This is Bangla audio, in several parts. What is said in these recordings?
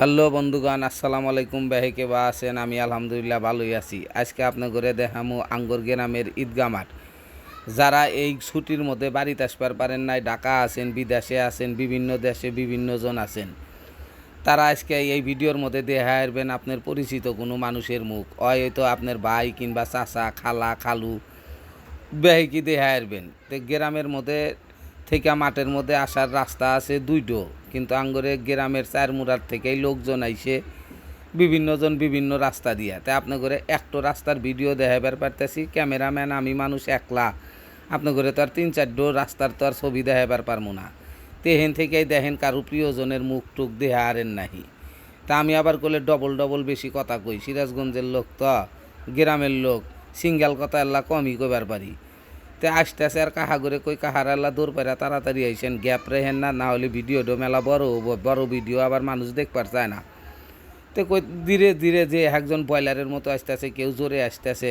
হ্যালো বন্ধুগণ, আসসালামু আলাইকুম। বেহেকে বা আছেন? আমি আলহামদুলিল্লাহ ভালোই আছি। আজকে আপনার ঘরে দেখামু আঙ্গর গ্রামের ঈদগা মাঠ। যারা এই ছুটির মধ্যে বাড়িতে আসবার পারেন নাই, ঢাকা আছেন, বিদেশে আছেন, বিভিন্ন দেশে বিভিন্ন জন আছেন, তারা আজকে এই ভিডিওর মধ্যে দেখা আসবেন আপনার পরিচিত কোনো মানুষের মুখ। হয়তো আপনার ভাই কিংবা চাচা, খালা, খালু বেহিকি দেখা আসবেন তো গ্রামের মধ্যে থেকে মাঠের মধ্যে আসার রাস্তা আছে দুইটো। কিন্তু আঙ্গরে গ্রামের চার মুরার থেকেই লোকজন আইসে বিভিন্নজন বিভিন্ন রাস্তা দিয়া। তাই আপনার ঘরে একটা রাস্তার ভিডিও দেখাবার পারতেছি, ক্যামেরাম্যান আমি মানুষ একলা। আপনার ঘরে তো আর তিন চারটো রাস্তার তো আর ছবি দেখাবার পারব না। তেহেন থেকেই দেখেন কারও প্রিয়জনের মুখ টুক দেহা আরেন নাহি। তা আমি আবার করলে ডবল ডবল বেশি কথা কই, সিরাজগঞ্জের লোক তো, গ্রামের লোক, সিঙ্গেল কথা আল্লাহ কমই কবার পারি। তে আসতে আসে আর কাহা করে কই কাহার আল্লাহ দৌড় পারা তাড়াতাড়ি আইসেন। গ্যাপ রেহেন না না হলে ভিডিওটা মেলা বড় হব, বড় ভিডিও আবার মানুষ দেখবার চায় না। তো কই ধীরে ধীরে যে একজন বয়লারের মতো আসতেছে, কেউ জোরে আসতেছে।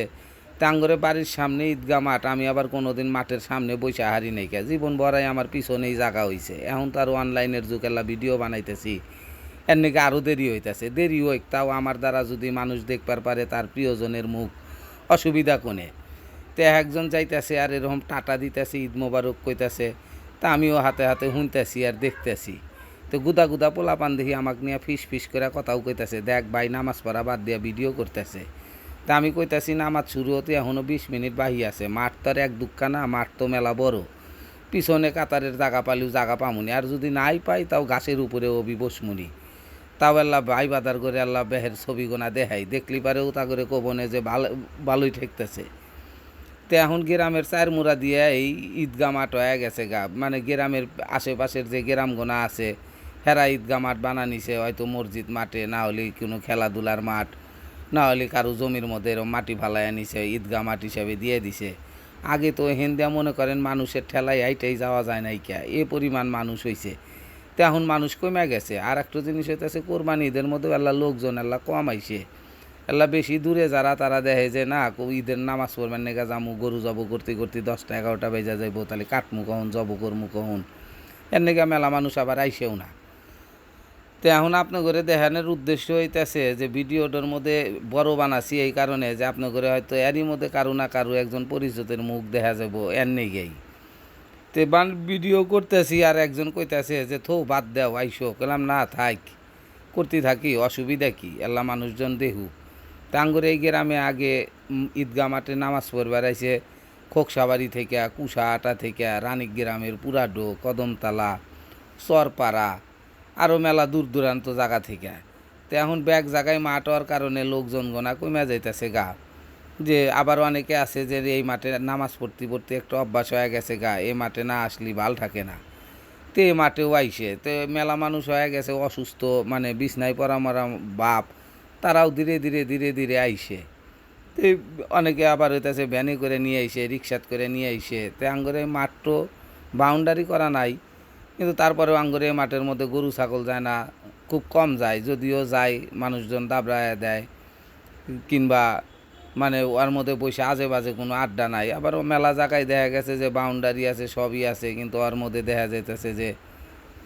টাঙ্গরে বাড়ির সামনে ঈদগা মাঠ, আমি আবার কোনোদিন মাঠের সামনে বসে হারি নাই কে। জীবন বড়াই আমার পিছনেই জায়গা হইছে। এখন তো আরও অনলাইনের যুগ এলা ভিডিও বানাইতেছি। এর নাকি আরও দেরি হইতেছে। দেরি হইক তাও আমার দ্বারা যদি মানুষ দেখবার পারে তার প্রিয়জনের মুখ অসুবিধা কোনে? তে একজন যাইতেছে আর এরকম টাটা দিতেছে, ঈদ মোবারক কইতাছে। তা আমিও হাতে হাতে শুনতেছি আর দেখতেছি। তো গুদা গুদা পোলা পান দেখি আমাকে নিয়ে ফিস ফিস করে কথাও কইতাছে, দেখ ভাই, নামাজ পড়া বাদ দিয়া ভিডিও করতেছে। তা আমি কইতাছি, নামাজ শুরু হতে এখনও বিশ মিনিট বাহি আছে, মাঠ তো আর এক দুঃখা না, মাঠ তো মেলা বড়। পিছনে কাতারের জাগা পালিও জাগা পামুনি, আর যদি নাই পাই তাও গাছের উপরে অবি বসমুনি। তাও আল্লাহ ভাই বাদার করে আল্লাহ বেহের ছবি গোনা দেখাই, দেখলি পারেও তা করে কবনে যে ভালো, ভালোই ঠেকতেছে। তো এখন গ্রামের চার মুড়া দিয়ে এই ঈদগা মাঠ হয়ে গেছে গা। মানে গ্রামের আশেপাশের যে গ্রামগোনা আছে, হেরা ঈদগা মাঠ বানানিছে হয়তো মসজিদ মাঠে, না হলে কোনো খেলাধুলার মাঠ, না হলে কারও জমির মধ্যে এরকম মাটি ফালাই আনিছে ঈদগা মাঠ হিসাবে দিয়ে দিছে। আগে তো হেন্দিয়া মনে করেন মানুষের ঠেলায় আইটাই যাওয়া যায় নাই কে, এ পরিমাণ মানুষ হইছে। তো এখন মানুষ কমে গেছে। আর একটা জিনিস হইতেছে, কোরবানি ঈদের মধ্যে আল্লাহ লোকজন আল্লাহ কম আইছে আল্লাহ বেশি দূরে যারা, তারা দেখে যে, না ঈদের নামাজ পড়বেন নেগা যামু, গরু যাব করতে করতে দশটা, এগারোটা বেজা যাইব, তাহলে কাটমু কখন, যাব করমু কখন? এর নেগা মেলা মানুষ আবার আইসেও না। তো এখন আপনার ঘরে দেখানোর উদ্দেশ্য হইতেছে যে, ভিডিওটার মধ্যে বড় বানাছি এই কারণে যে আপনার ঘরে হয়তো এরই মধ্যে কারও না কারও একজন পরিচিতের মুখ দেখা যাব এর নেগেই। তো বান ভিডিও করতেছি আর একজন কইতাছে যে, থো, বাদ দেও, আইসো। কলাম না, থাক, করতে থাকি, অসুবিধা কি? এল্লা মানুষজন দেখুক। টাঙ্গুরে এই গ্রামে আগে উম, ঈদগাহ মাঠে নামাজ পড়বার আইসে খোকসাবাড়ি থেকে কুষা আটা থেকে রানিক গ্রামের পুরাডো কদমতলা চরপাড়া আরও মেলা দূর দূরান্ত জায়গা থেকে। তো এখন ব্যাগ জায়গায় মাঠ হওয়ার কারণে লোকজন গোনা কমে যাইতেছে গা। যে আবার অনেকে আছে যে এই মাঠে নামাজ পড়তে পড়তে একটু অভ্যাস হয়ে গেছে গা এই মাঠে না আসলে ভালো থাকে না। তো মাঠেও আইসে। তো মেলা মানুষ হয়ে গেছে অসুস্থ মানে বিছনায় পড়া মরা বাপ তারাও ধীরে ধীরে ধীরে ধীরে আইসে। তো অনেকে আবার হইতেছে ভ্যানে করে নিয়ে আইসে রিক্সাত করে নিয়ে আইসে। তো আঙ্গরে মাঠ তো বাউন্ডারি করা নাই, কিন্তু তারপরেও আঙ্গরে মাঠের মধ্যে গরু, ছাগল যায় না, খুব কম যায়, যদিও যায়, মানুষজন দাবড়ায় দেয়। কিংবা মানে ওর মধ্যে বসে আজে বাজে কোনো আড্ডা নাই। আবার মেলা জায়গায় দেখা গেছে যে বাউন্ডারি আছে, সবই আছে, কিন্তু ওর মধ্যে দেখা যাইতেছে যে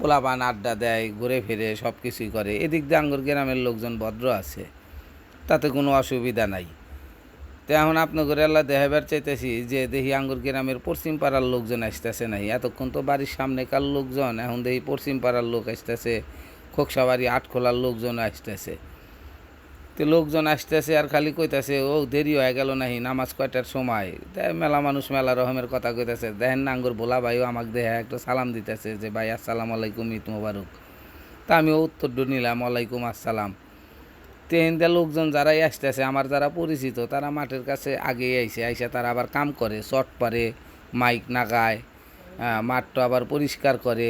পোলাপান আড্ডা দেয়, ঘুরে ফিরে সব কিছুই করে। এদিক দিয়ে আঙ্গুর গ্রামের লোকজন ভদ্র আছে, তাতে কোনো অসুবিধা নাই। তো এখন আপনার ঘরে আল্লাহ দেখাবার চাইতেছি যে দেখি আঙ্গুর গ্রামের পশ্চিম পাড়ার লোকজন আসতেছে নাই। এতক্ষণ তো বাড়ির সামনেকার লোকজন? এখন দেখি পশ্চিম পাড়ার লোক আসতেছে, খোকসাবাড়ি আটখোলার লোকজন আসতেছে। তো লোকজন আসতেছে আর খালি কইতাছে, ও, দেরি হয়ে গেল নাহি, নামাজ কয়টার সময়? তাই মেলা মানুষ মেলা রকমের কথা কইতাছে, দেখেন না আঙ্গুর ভোলা ভাইও আমাকে দেখে একটা সালাম দিতেছে যে, ভাই, আসসালামু আলাইকুম, ঈদ মোবারক। তা আমিও উত্তর নিলাম, ওয়ালাইকুম আসসালাম। তো এনদা লোকজন যারাই আসতেছে, আমার যারা পরিচিত, তারা মাঠের কাছে আগেই আইসে আইসে তারা আবার কাম করে শর্ট পারে, মাইক নাগায় মাঠটা আবার পরিষ্কার করে।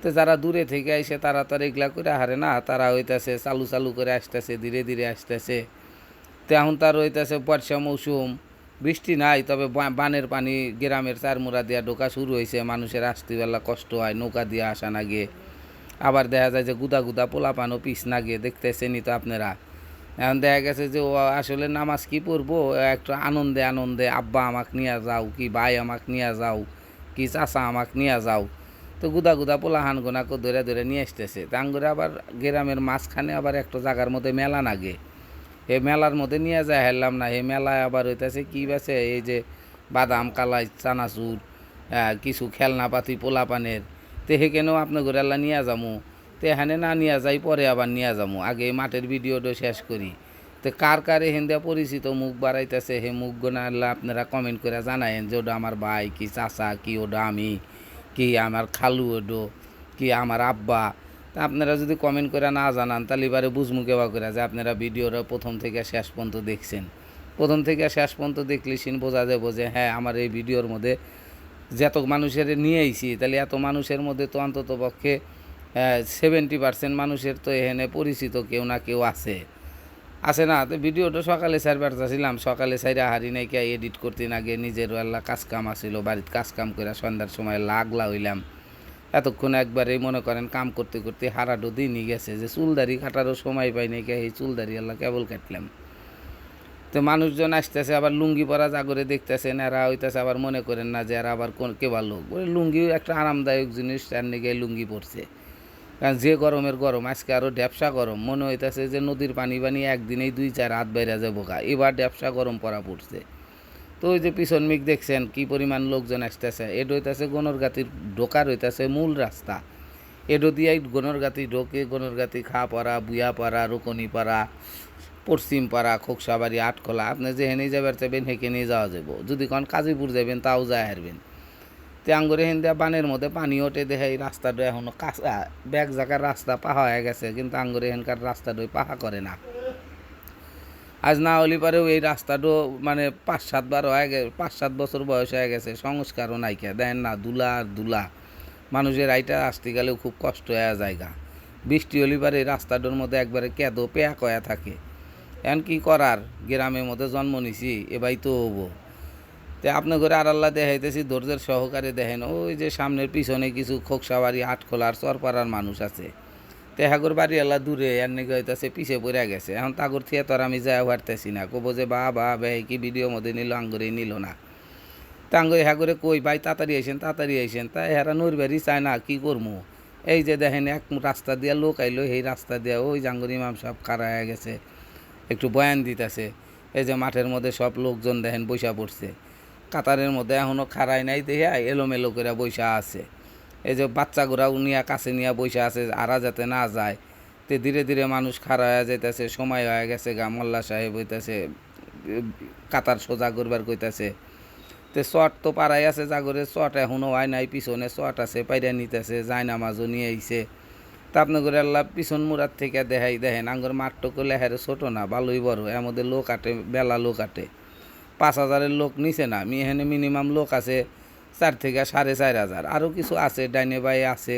তো যারা দূরে থেকে আইসে তারা তো আর এগুলা করে হারে না, তারা হইতাছে চালু চালু করে আসতেছে, ধীরে ধীরে আসতেছে। তো এখন তার হইতাছে বর্ষা মৌসুম, বৃষ্টি নাই, তবে বানের পানি গ্রামের চারমুরা দিয়া ঢোকা শুরু হয়েছে মানুষের আসতেবেলা কষ্ট হয়, নৌকা দিয়ে আসা না গিয়ে। আবার দেখা যায় যে গুদা গুদা পোলা পানো পিস নাগে দেখতেছেনই তো আপনারা। এখন দেখা গেছে যে ও আসলে নামাজ কি পড়ব? একটু আনন্দে আনন্দে, আব্বা আমাকে নিয়ে যাও, কি ভাই আমাকে নিয়ে যাও, কি চাচা আমাকে নিয়ে যাও। তো গুদা গুদা পোলা হান গোনা কো ধরে ধরে নিয়ে আসতেছে। তা আঙ্গুরে আবার গ্রামের মাঝখানে আবার একটা জায়গার মধ্যে মেলা নাগে। এই মেলার মধ্যে নিয়ে যায় হেললাম না। এই মেলায় আবার হইতেছে কী বেছে এই যে বাদাম, কালাই, চানাচুর কিছু খেলনাপাতি পোলা পানের তো সেখানেও আপনার ঘরে আল্লাহ নিয়ে যামু? তো এখানে না নিয়ে যাই, পরে আবার নিয়ে যামু। আগে মাঠের ভিডিওটা শেষ করি। তো কার কার দিয়ে পরিচিত মুখ বাড়াইতেছে? হে মুখ গোনা আল্লাহ আপনারা কমেন্ট করে জানায়েন যে ওটা আমার ভাই, কি চাচা, কি ওটা আমি? কি আমার খালু ওডো, কি আমার আব্বা। তা আপনারা যদি কমেন্ট করে না জানান, তাহলে এবারে বুঝমু কেবা করে যে আপনারা ভিডিওটা প্রথম থেকে শেষ পর্যন্ত দেখছেন। প্রথম থেকে শেষ পর্যন্ত দেখলে সিন বোঝা যাব যে হ্যাঁ আমার এই ভিডিওর মধ্যে যত মানুষের নিয়ে আইছি, তাহলে এত মানুষের মধ্যে তো অন্তত পক্ষে সেভেন্টি পার্সেন্ট মানুষের তো এখানে পরিচিত কেউ না কেউ আছে। আছে না, তো ভিডিওটা সকালে সার ছিলাম সকালে সাইরা হারি নাকি এডিট করতে না গিয়ে নিজের আল্লাহ কাজ কাম আসিল বাড়িতে কাজ কাম করে সন্ধ্যার সময় লাগলা হইলাম। এতক্ষণ একবারেই মনে করেন কাম করতে করতে হারাটো দিনই গেছে, যে চুলদারি কাটারও সময় পাই নাকি এই চুলদারি আল্লাহ কেবল কাটলাম। তো মানুষজন আসতেছে, আবার লুঙ্গি পরা জাগরে দেখতেছেন এরা হইতেছে আবার মনে করেন না যে এরা আবার কোন কেবা লোক। ওই লুঙ্গি একটা আরামদায়ক জিনিস, তার নিগে লুঙ্গি পরছে। কারণ যে গরমের গরম, আজকে আরও ড্যাবসা গরম। মনে হইতেছে যে নদীর পানি পানি একদিনেই দুই চার হাত বাইরে যাব গা। এবার ড্যাবসা গরম পড়া পড়ছে। তো ওই যে পিছন মিক দেখছেন কি পরিমাণ লোকজন আসতেছে। এড হইতেছে গনরগাতির ঢোকার হইতেছে মূল রাস্তা। এডো দিয়াই গনরগাতি ঢোকে গনরগাতি খা পাড়া, বুয়া পাড়া, রুকনি পাড়া, পশ্চিম পাড়া, খোকসাবাড়ি, আটকলা। আপনি যেখানেই যাবার চাইবেন সেখানেই যাওয়া যাব যদি কোন কাজীপুর যাবেন তাও যায় হারবেন। তে আঙ্গুরে হিন্দা বানের মধ্যে পানি ওঠে দেখে এই রাস্তাটা এখনও কাঁচা, ব্যাগ জায়গার রাস্তা পাহা হয়ে গেছে, কিন্তু আঙ্গুরে এখানকার রাস্তাটা পাহা করে না। আজ না হলে পারেও এই রাস্তাটা মানে পাঁচ সাতবার হয়ে গেছে পাঁচ সাত বছর বয়স হয়ে গেছে, সংস্কারও নাইকা দেন না দুলা আর দুলা। মানুষের আইটা আসতে গেলেও খুব কষ্ট হয়ে জায়গা বৃষ্টি হলে পারে এই রাস্তাটার মধ্যে একবারে কেদো পেয়া কয়া থাকে। এখন কি করার? গ্রামের মধ্যে জন্ম নিছি, এবাই তো হব। তো আপনার ঘরে আর আল্লাহ দেখাইতেছি, ধৈর্যের সহকারে দেখেন, ওই যে সামনের পিছনে কিছু খোকসাবাড়ি, আটখোলার, চরপাড়ার মানুষ আছে। তেহাগর বাড়ি আল্লাহ দূরে, এর নাকি হইতেছে পিছে পড়ে গেছে। এখন তাগর থিয়ে তো আর আমি যাই হারতেছি না। কব যে বা বা বে কি ভিডিও মধ্যে নিল, আঙ্গুরে নিল না। তা আঙ্গুরে হ্যাঁ করে কই, ভাই, তাড়াতাড়ি আইসেন তাড়াতাড়ি আইসেন। তা হেরা নড়বারই চায় না, কি করব এই যে দেখেন, এক রাস্তা দিয়া লোক আইলো এই রাস্তা দিয়া ওই জাঙ্গুর ইমাম সব খারা হয়ে গেছে। একটু বয়ান দিতেছে। এই যে মাঠের মধ্যে সব লোকজন দেখেন বৈশা পড়ছে। কাতারের মধ্যে এখনও খাড়াই নাই, দেখে এলোমেলো করে বৈশা আছে। এই যে বাচ্চাগুড়াও নিয়ে, কাছে নিয়ে বৈশা আছে, আরা যাতে না যায়। তে ধীরে ধীরে মানুষ খাড়া হয়ে যাইতেছে, সময় হয়ে গেছে গা, মোল্লা সাহেব হইতেছে, কাতার সোজা করবার কইতাছে। তে চট তো পাড়াই আছে জাগরে চট এখনও হয় নাই, পিছনে চট আছে, পাইরা নিতেছে যায় নামাজও নিয়ে আইছে। তা করে আল্লাহ পিছন মুরার থেকে দেখাই, দেখেন, আঙ্গর মাঠটো করলে হ্যাঁ ছোটো না, ভালোই বড়, এর মধ্যে লোক আটে, বেলা লোক আটে। পাঁচ হাজারের লোক নিছে না। আমি এখানে মিনিমাম লোক আছে চার থেকে সাড়ে চার হাজার। আরও কিছু আছে, ডাইনে বাই আছে।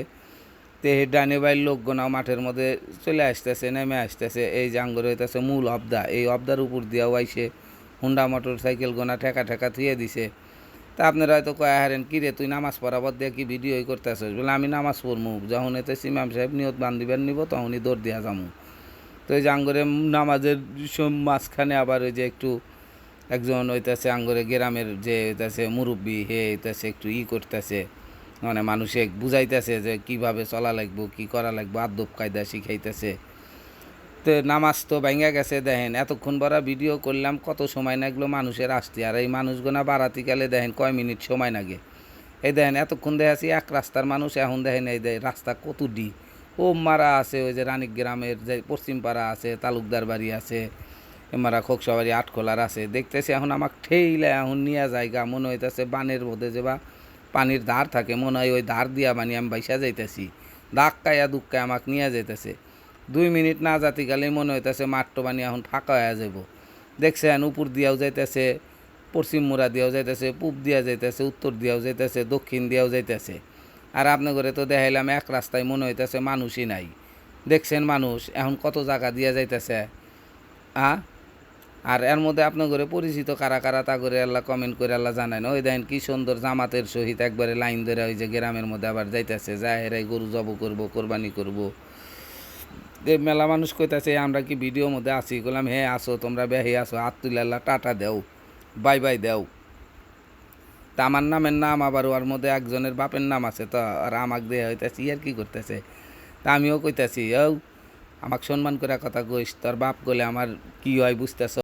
তে ডাইনে বাইর লোকগণাও মাঠের মধ্যে চলে আসতেছে, নেমে আসতেছে। এই যে আঙ্গর হইতেছে মূল অবদা। এই অবদার উপর দিয়েও আইসে। হুন্ডা মোটর সাইকেল গোনা ঠেকা ঠেকা থুয়ে দিছে। তা আপনারা হয়তো কয়া হারেন কিরে, তুই নামাজ পড়াবার দিয়ে কি ভিডিও করতেছিস? বলে, আমি নামাজ পড়মু। যখন এতে সিমাম সাহেব নিয়ত বান্ধিবার নিব, তখনই দৌড় দিয়া যামু। তো এই যে আঙ্গরে নামাজের মাঝখানে আবার ওই যে একটু একজন হইতেছে আঙ্গরে গ্রামের যে হইতেছে মুরব্বী, হে হইতেছে একটু ই করতেছে। মানে মানুষে বুঝাইতেছে যে কীভাবে চলা লাগবো, কি করা লাগবো, আদব কায়দা শিখাইতেছে। তো নামাজ তো ভেঙে গেছে দেখেন, এতক্ষণ বড় ভিডিও করলাম, কত সময় লাগল মানুষের আসতে? আর এই মানুষগুনা বাড়াতিকালে দেখেন কয় মিনিট সময় লাগে? এই দেখেন, এতক্ষণ দেখাচ্ছি এক রাস্তার মানুষ, এখন দেখেন এই দেয় রাস্তা কত ডি ও মারা আছে, ওই যে রানিক গ্রামের যে পশ্চিম পাড়া আছে, তালুকদার বাড়ি আছে। এমারা খোকসাবাড়ি আটখোলার আছে। দেখতেছি এখন আমাকে ঠেইলে এখন নিয়ে জায়গা মনে হইতেছে বানের মধ্যে যে বা পানির ধার থাকে, মনে হয় ওই ধার দিয়া বানি আমি বাইসা যাইতেছি। ধাক্কায়া দুক্কায় আমাকে নিয়ে যাইতেছে। দুই মিনিট না যাতে গেলে মনে হইতেছে মাঠটো বানি এখন ফাঁকা হয়ে যাব দেখছেন উপর দিয়াও যাইতেছে, পশ্চিম মোড়া দিয়াও যাইতেছে, পূব দিয়া যাইতেছে, উত্তর দিয়াও যাইতেছে, দক্ষিণ দিয়াও যাইতেছে। আর আপনার ঘরে তো দেখাইলাম এক রাস্তায় মনে হইতেছে মানুষই নাই। দেখছেন মানুষ এখন কত জায়গা দিয়া যাইতেছে হ্যাঁ আর এর মধ্যে আপনার ঘরে পরিচিত কারা কারা, তা করে আল্লাহ কমেন্ট করে আল্লাহ জানায় না ওই দেখেন কি সুন্দর জামাতের সহিত একবারে লাইন ধরে ওই যে গ্রামের মধ্যে আবার যাইতেছে যায় হেরাই গরু জব করব, কোরবানি করব। যে মেলা মানুষ কইতাছে আমরা কি ভিডিওর মধ্যে আছি? বললাম হ্যাঁ আসো তোমরা বেহে আসো আল্লাহ টাটা দেও, বাই বাই দেও। তা আমার নামের নাম আবার ওর মধ্যে একজনের বাপের নাম আছে, তো আর আমাকে দেওয়া হইতেছে আর কি করতেছে? তা আমিও কইতাছি, ও, আমাকে সম্মান করে কথা কইস, তোর বাপ গলে আমার কি হয় বুঝতেছ?